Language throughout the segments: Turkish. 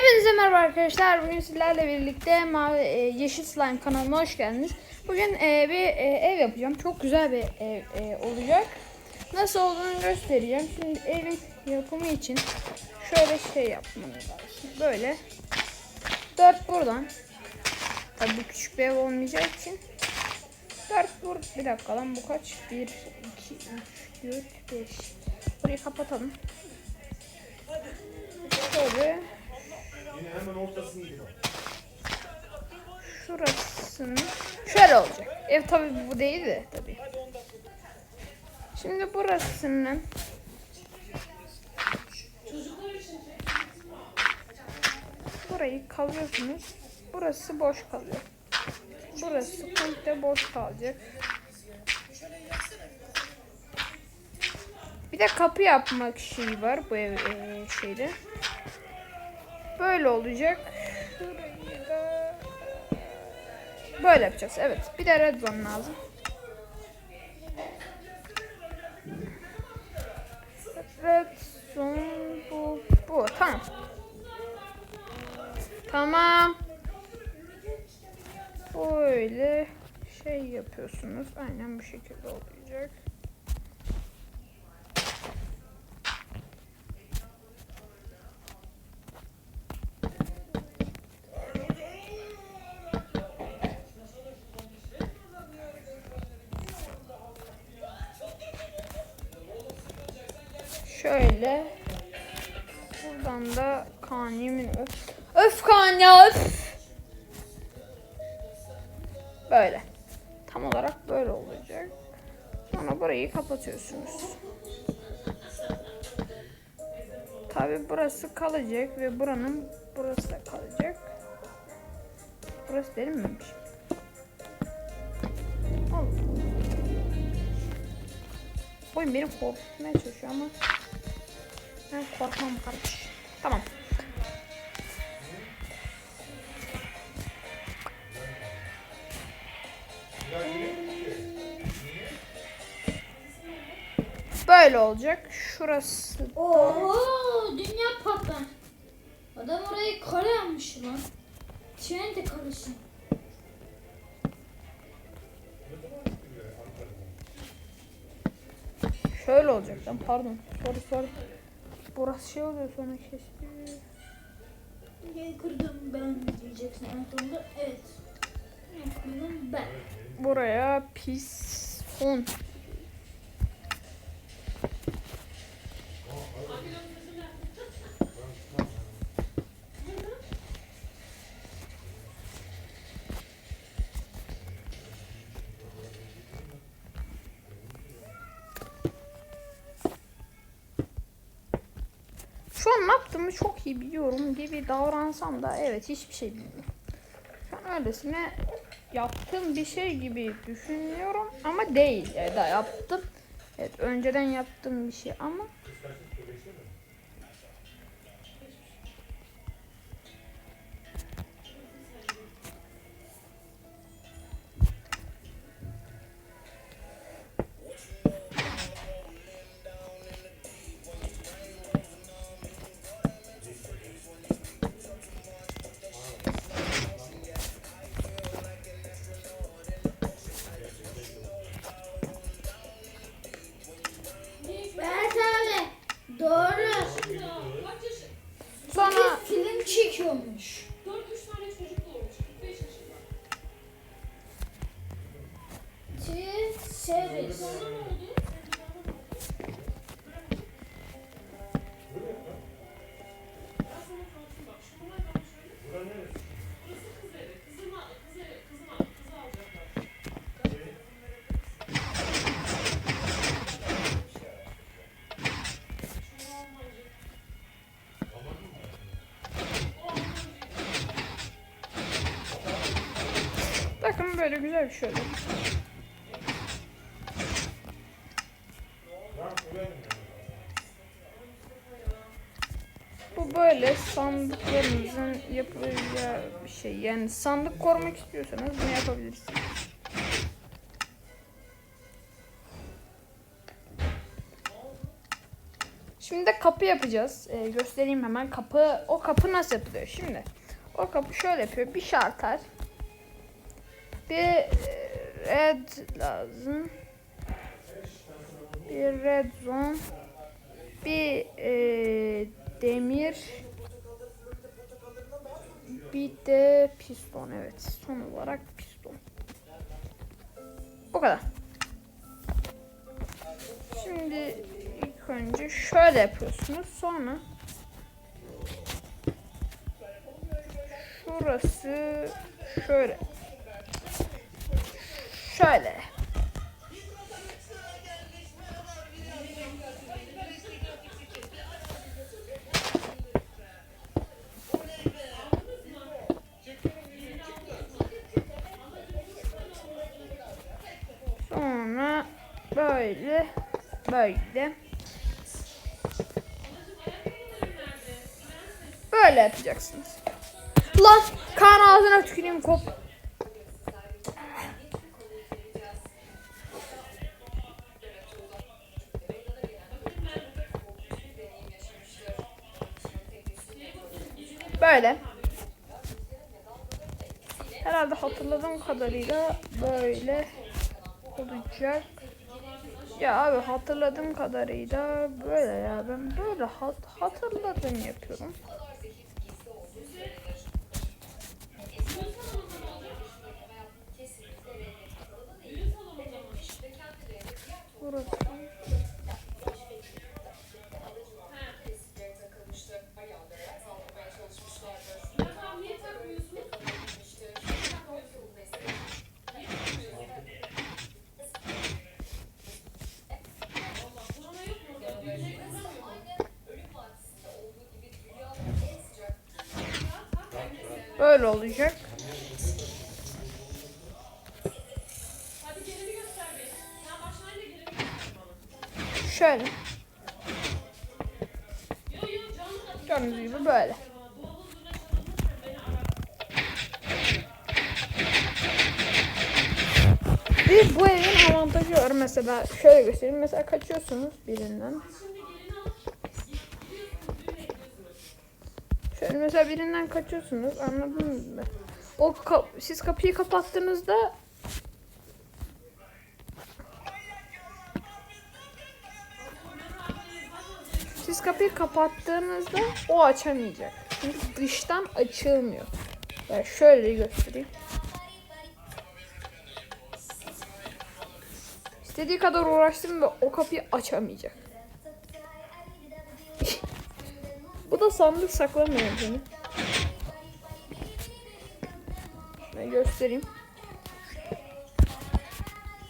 Hepinize merhaba arkadaşlar. Bugün sizlerle birlikte mavi e, yeşil slime kanalıma hoş geldiniz. Bugün e, bir e, ev yapacağım. Çok güzel bir ev e, olacak. Nasıl olduğunu göstereceğim. Şimdi evin yapımı için şöyle şey yapmanız lazım. Böyle dört buradan. Tabii küçük bir ev olmayacağı için dört bur bir dakika lan bu kaç? 1 2 3 4 5 Burayı kapatalım. Şöyle Yine hemen ortasında. şurasını şöyle olacak. Ev tabi bu değil de tabi. Şimdi burasının burayı kazıyorsunuz. Burası boş kalıyor. Burası komple boş kalacak. Bir de kapı yapmak şeyi var bu ev e, şeyde. Böyle olacak. Böyle yapacağız. Evet. Bir de red lazım. Red zone bu bu. Tamam. Tamam. Böyle şey yapıyorsunuz. Aynen bu şekilde olacak. Şöyle. Buradan da Kaan yemin öf. Öf Kaan ya öf. Böyle. Tam olarak böyle olacak. Sonra burayı kapatıyorsunuz. Tabi burası kalacak ve buranın burası da kalacak. Burası derinmemiş. Oğlum. Oyun beni korkutmaya çalışıyor ama ben korkmam kardeş. Tamam. Böyle olacak. Şurası Oo, dünya patlar. Adam orayı kare yapmış lan. Sen de karesin. şöyle olacak lan pardon. Sorry sorry. Burası şey oluyor sonra kesiliyor. Niye kırdım ben diyeceksin en sonunda. Evet. Niye kırdım ben. Buraya piston. Şu an ne yaptığımı çok iyi biliyorum gibi davransam da evet hiçbir şey bilmiyorum. Şu an öylesine yaptığım bir şey gibi düşünüyorum ama değil. Ya da yaptım. Evet önceden yaptığım bir şey ama almayacak. bakın böyle güzel bir şey oldu. Sandıklarınızın yapılacağı bir şey. Yani sandık korumak istiyorsanız bunu yapabilirsiniz. Şimdi Şimdi de kapı yapacağız. Ee, göstereyim hemen kapı. O kapı nasıl yapılıyor şimdi? O kapı şöyle yapıyor. Bir şarter. Bir e, red lazım. Bir red zone. Bir e, demir. Bir de piston evet. Son olarak piston. Bu kadar. Şimdi ilk önce şöyle yapıyorsunuz. Sonra şurası şöyle. Şöyle. Böyle böyle yapacaksınız. Lan kan ağzına tüküreyim kop. Böyle. Herhalde hatırladığım kadarıyla böyle olacak. Ya abi hatırladığım kadarıyla böyle ya ben böyle hat hatırladım yapıyorum. Göster bana. Şöyle. Gördüğünüz gibi böyle. Bir bu evin avantajı var mesela şöyle göstereyim mesela kaçıyorsunuz birinden. Şöyle mesela birinden kaçıyorsunuz anladınız mı? O kap- siz kapıyı kapattığınızda siz kapıyı kapattığınızda o açamayacak. Çünkü dıştan açılmıyor. Ben şöyle göstereyim. İstediği kadar uğraştım ve o kapıyı açamayacak. Bu da sandık saklama yöntemi. Ben göstereyim.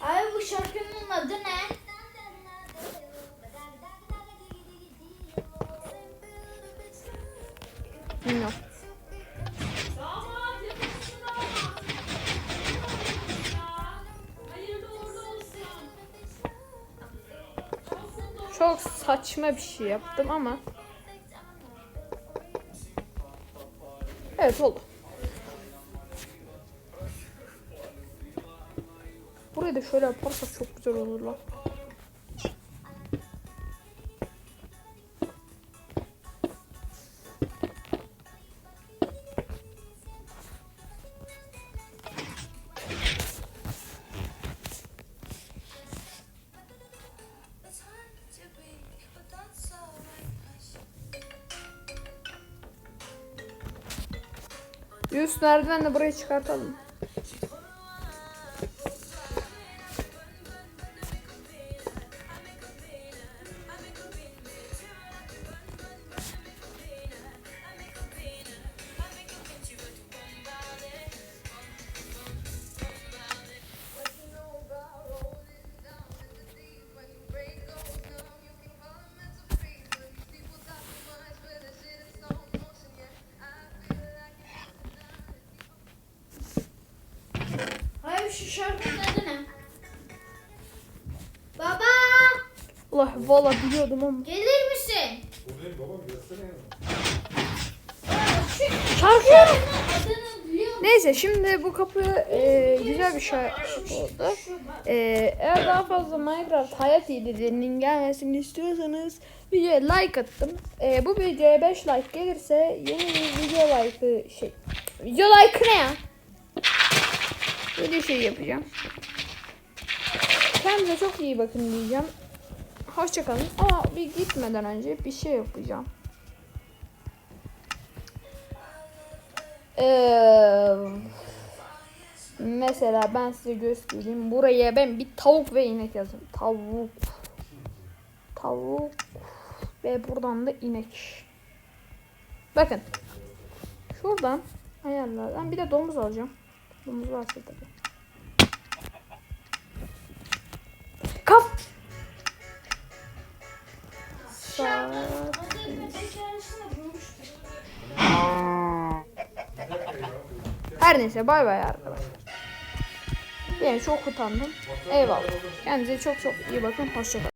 Abi bu şarkının adı ne? Bilmiyorum. Çok saçma bir şey yaptım ama. Evet oldu. Burayı da şöyle yaparsak çok güzel olur lan. Üst merdivenle burayı çıkartalım. Şu şarkının adı ne? Baba Allah valla biliyordum ama. gelir misin? Babam ya. Şarkı! şarkının adını biliyor Neyse şimdi bu kapı e, güzel bir şey oldu. E, eğer daha fazla Minecraft hayat hillerinin gelmesini istiyorsanız videoya like attım. E, bu videoya 5 like gelirse yeni bir video like'ı şey video like ne ya? Böyle şey yapacağım. Kendinize çok iyi bakın diyeceğim. Hoşçakalın. Ama bir gitmeden önce bir şey yapacağım. Ee, mesela ben size göstereyim. Buraya ben bir tavuk ve inek yazayım. Tavuk. Tavuk. Ve buradan da inek. Bakın. Şuradan ayarlardan bir de domuz alacağım. Domuz varsa tabii. Kaf. Bulmuştuk. Her neyse bay bay arkadaşlar. Ben çok utandım. Eyvallah. Kendinize çok çok iyi bakın. Hoşçakalın.